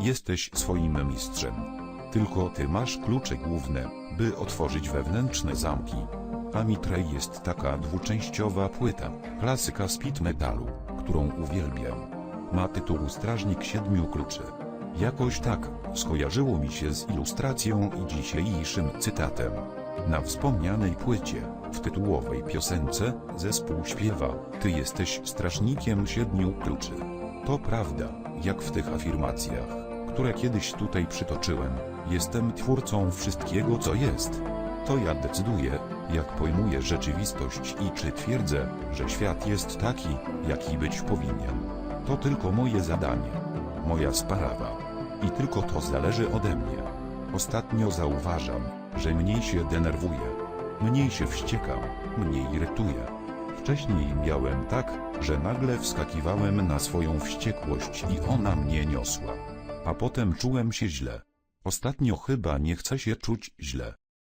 Jesteś swoim mistrzem. Tylko ty masz klucze główne, by otworzyć wewnętrzne zamki. A Mitrej jest taka dwuczęściowa płyta, klasyka speed metalu, którą uwielbiam. Ma tytuł Strażnik Siedmiu Kluczy. Jakoś tak, skojarzyło mi się z ilustracją i dzisiejszym cytatem. Na wspomnianej płycie, w tytułowej piosence, zespół śpiewa, ty jesteś strażnikiem siedmiu kluczy. To prawda, jak w tych afirmacjach, które kiedyś tutaj przytoczyłem, jestem twórcą wszystkiego co jest. To ja decyduję, jak pojmuję rzeczywistość i czy twierdzę, że świat jest taki, jaki być powinien. To tylko moje zadanie. Moja sprawa. I tylko to zależy ode mnie. Ostatnio zauważam, że mniej się denerwuję, mniej się wściekam, mniej irytuję. Wcześniej miałem tak, że nagle wskakiwałem na swoją wściekłość i ona mnie niosła. A potem czułem się źle. Ostatnio chyba nie chcę się czuć źle.